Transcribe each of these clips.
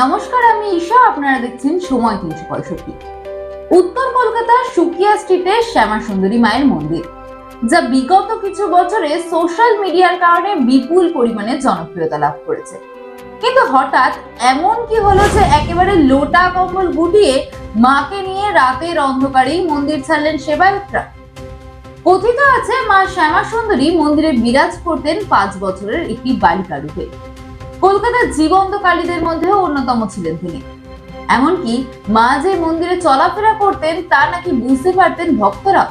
নমস্কার, আমি ঈশা, আপনারা দেখছেন সময় তিনশো পঁয়ষট্টি। উত্তর কলকাতার সুকিয়া স্ট্রিটে শ্যামা সুন্দরী মায়ের মন্দির, যা বিগত কিছু বছরে সোশ্যাল মিডিয়ার কারণে বিপুল পরিমাণে জনপ্রিয়তা লাভ করেছে। কিন্তু হঠাৎ এমন কি হলো যে একেবারে লোটা কম্বল গুটিয়ে মাকে নিয়ে রাতের অন্ধকারেই মন্দির ছাড়লেন সেবায়তরা? কথিত আছে, মা শ্যামা সুন্দরী মন্দিরে বিরাজ করতেন পাঁচ বছরের একটি বালিকা রূপে। কলকাতার জীবন্ত কালীদের মধ্যেও অন্যতম ছিলেন তিনি। এমনকি মা যে মন্দিরে চলাফেরা করতেন তা নাকি বুঝতে পারতেন ভক্তরা।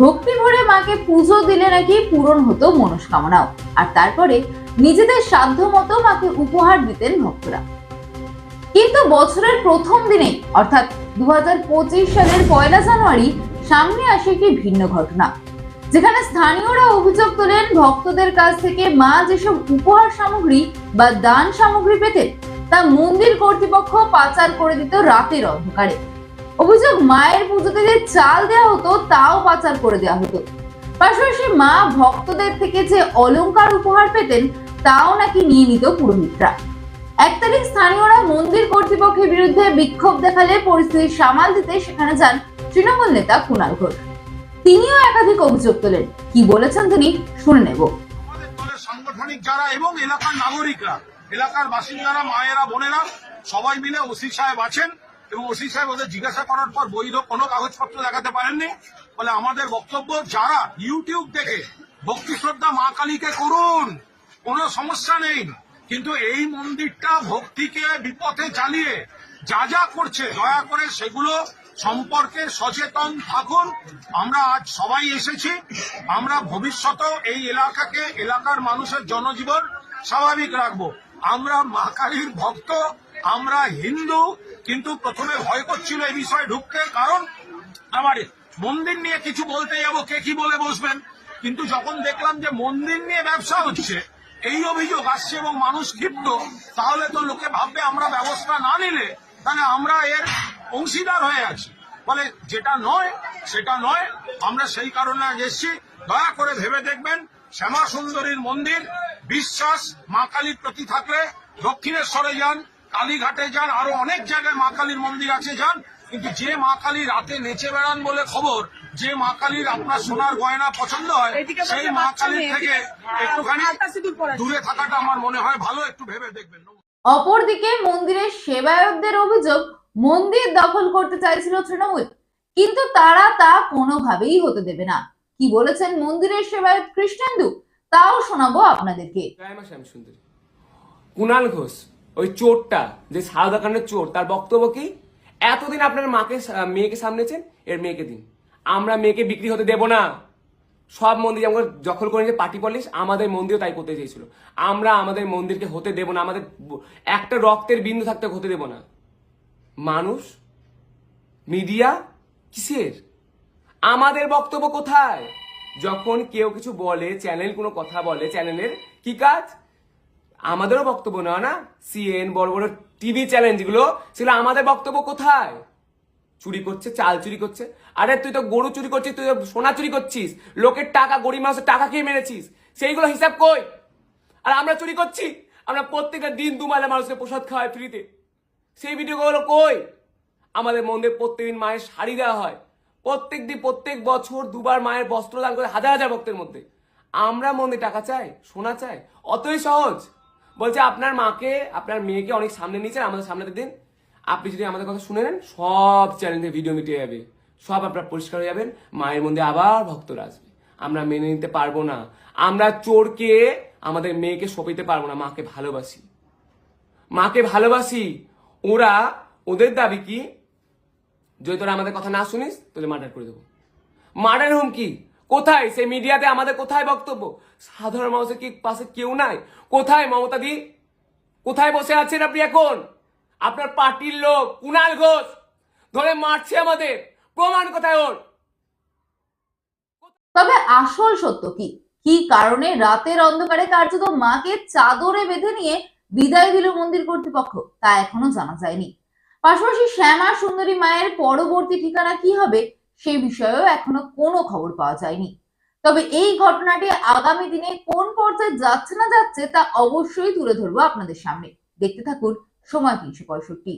ভক্তি ভরে মাকে পুজো দিলে নাকি পূরণ হতো মনস্কামনাও, আর তারপরে নিজেদের সাধ্য মতো মাকে উপহার দিতেন ভক্তরা। কিন্তু বছরের প্রথম দিনে, অর্থাৎ দু হাজার পঁচিশ সালের পয়লা জানুয়ারি, সামনে আসে একটি ভিন্ন ঘটনা। যেখানে স্থানীয়রা অভিযোগ তোলেন, ভক্তদের কাছ থেকে মা যেসব উপহার সামগ্রী বা দান সামগ্রী পেতেন, তা মন্দির কর্তৃপক্ষ পাচার করে দিত রাতের অন্ধকারে। অভিযোগ মায়ের পুজোতে যে চাল দেওয়া হতো, তাও পাচার করে দেওয়া হতো। পাশাপাশি মা ভক্তদের থেকে যে অলংকার উপহার পেতেন, তাও নাকি নিয়ে নিত পুরোহিতরা। এক তারিখ স্থানীয়রা মন্দির কর্তৃপক্ষের বিরুদ্ধে বিক্ষোভ দেখালে পরিস্থিতি সামাল দিতে সেখানে যান তৃণমূল নেতা কুণাল ঘোষ। তিনিও একাধিক অভিযোগ তোলেন। কি বলেছেন তিনি, শুনে নেব। সাংগঠনিক যারা এবং এলাকার নাগরিকরা, এলাকার বাসিন্দারা, মায়েরা, বোনেরা, সবাই মিলে ওসি সাহেব আছেন এবং ওসি সাহেব ওদের জিজ্ঞাসা করার পর বৈধ কোনো কাগজপত্র দেখাতে পারেননি। বলে আমাদের বক্তব্য, যারা ইউটিউব দেখে ভক্তি শ্রদ্ধা মা কালীকে করুন, কোনো সমস্যা নেই। কিন্তু এই মন্দিরটা ভক্তিকে বিপথে চালিয়ে যা যা করছে, দয়া করে সেগুলো সম্পর্কে সচেতন থাকুন। আমরা আজ সবাই এসেছি। আমরা ভবিষ্যতেও এই এলাকাকে, এলাকার মানুষের জনজীবন স্বাভাবিক রাখব। আমরা মা কালীর ভক্ত, আমরা হিন্দু, কিন্তু প্রথমে ভয় করছিল এই বিষয়ে ঢুকতে, কারণ আমার মন্দির নিয়ে কিছু বলতে যাব, কে কি বলে বসবেন? কিন্তু যখন দেখলাম যে মন্দির নিয়ে ব্যবসা হচ্ছে, এই অভিযোগ আসছে এবং মানুষ ক্ষিপ্ত, তাহলে তো লোকে ভাববে আমরা ব্যবস্থা না নিলে, তাহলে আমরা এর অংশীদার হয়ে আছি। ফলে যেটা নয় সেটা নয় আমরা সেই কারণে এসেছি। দয়া করে ভেবে দেখবেন শ্যামা সুন্দরীর মন্দির বিশ্বাস মা কালীর প্রতি থাকলে দক্ষিণেশ্বরে যান কালীঘাটে যান আরও অনেক জায়গায় মা কালীর মন্দির আছে যান। কিন্তু যে মা কালী রাতে নেচে বেড়ান বলে খবর যে মা কালীর আপনার সোনার গয়না পছন্দ হয় সেই মা কালীর থেকে একটুখানি দূরে থাকাটা আমার মনে হয় ভালো একটু ভেবে দেখবেন। অপরদিকে মন্দিরের সেবায়কদের অভিযোগ মন্দির দখল করতে চাইছিল তৃণমূল। কিন্তু তারা তা কোনোভাবেই হতে দেবে না। কি বলেছেন মন্দিরের সেবায়ক কৃষ্ণেন্দু? তাও শোনাবো আপনাদেরকে। কুণাল ঘোষ, ওই চোরটা, যে সারদা কাণ্ডের চোর, তার বক্তব্য কি? এতদিন আপনার মাকে মেয়েকে সামনেছেন এর মেয়েকে দিন। আমরা মেয়েকে বিক্রি হতে দেব না। সব মন্দির যেমন দখল করে নিয়েছে পার্টি পলিশ, আমাদের মন্দিরও তাই করতে চেয়েছিল। আমরা আমাদের মন্দিরকে হতে দেব না, আমাদের একটা রক্তের বিন্দু থাকতে হতে দেব না। মানুষ? মিডিয়া? কিসের? আমাদের বক্তব্য কোথায়? যখন কেউ কিছু বলে, চ্যানেল কোনো কথা বলে, চ্যানেলের কি কাজ? আমাদেরও বক্তব্য নেওয়া না? সিএন বড় বড় টিভি চ্যানেল যেগুলো, সেগুলো আমাদের বক্তব্য কোথায়? চুরি করছে, চাল চুরি করছে। আরে, তুই তো গরু চুরি করছিস, তুই তো সোনা চুরি করছিস। লোকের টাকা, গরিব মানুষের টাকা খেয়ে মেরেছিস। সেইগুলো হিসাব কই? আর আমরা চুরি করছি? আমরা প্রত্যেকটা দিন দুমালে মানুষকে প্রসাদ খাওয়াই ফ্রিতে সেই ভিডিওগুলো কই? আমাদের মন্দির প্রত্যেকদিন মায়ের শাড়ি দেওয়া হয়। প্রত্যেক দিন, প্রত্যেক বছর দুবার মায়ের বস্ত্র দান করে হাজার হাজার ভক্তের মধ্যে। আমরা মন্দির টাকা চাই, সোনা চাই, অতই সহজ। বলছে, আপনার মাকে, আপনার মেয়েকে অনেক সামনে নিয়েছেন আমাদের সামনে দিন। আপনি যদি আমাদের কথা শুনে নেন, সব চ্যানেলে ভিডিও মিটে যাবে। সব আপনার পরিষ্কার হয়ে যাবেন, মায়ের মধ্যে আবার ভক্তরা আসবে। আমরা মেনে নিতে পারব না। আমরা চোরকে, আমাদের মেয়েকে সপিতে পারব না, মাকে ভালোবাসি। মাকে ভালোবাসি। ওরা ওদের দাবি কি? যদি তোরা আমাদের কথা না শুনিস, তোদের মার্ডার করে দেবো। মার্ডার হুমকি কোথায়? সেই মিডিয়াতে আমাদের কোথায় বক্তব্য? সাধারণ মানুষের কি পাশে কেউ নাই? কোথায় মমতা দি কোথায় বসে আছেন আপনি এখন? আপনার পার্টির লোক, কুনাল ঘোষ। ধরে মারছে আমাদের। প্রমাণ কোথায় ওর? তবে আসল সত্য কি? কি কারণে রাতের অন্ধকারে কার্যত মাকে চাদরে বেঁধে নিয়ে বিদায় দিল মন্দির কর্তৃপক্ষ, তা এখনও জানা যায়নি। পাশাপাশি শ্যামা সুন্দরী মায়ের পরবর্তী ঠিকানা কি হবে সেই বিষয়েও এখনও কোনো খবর পাওয়া যায়নি। তবে এই ঘটনাটি আগামী দিনে কোন পর্যায়ে যাচ্ছে না যাচ্ছে তা অবশ্যই তুলে ধরবো আপনাদের সামনে। দেখতে থাকুন সময় তিনশো পঁয়ষট্টি।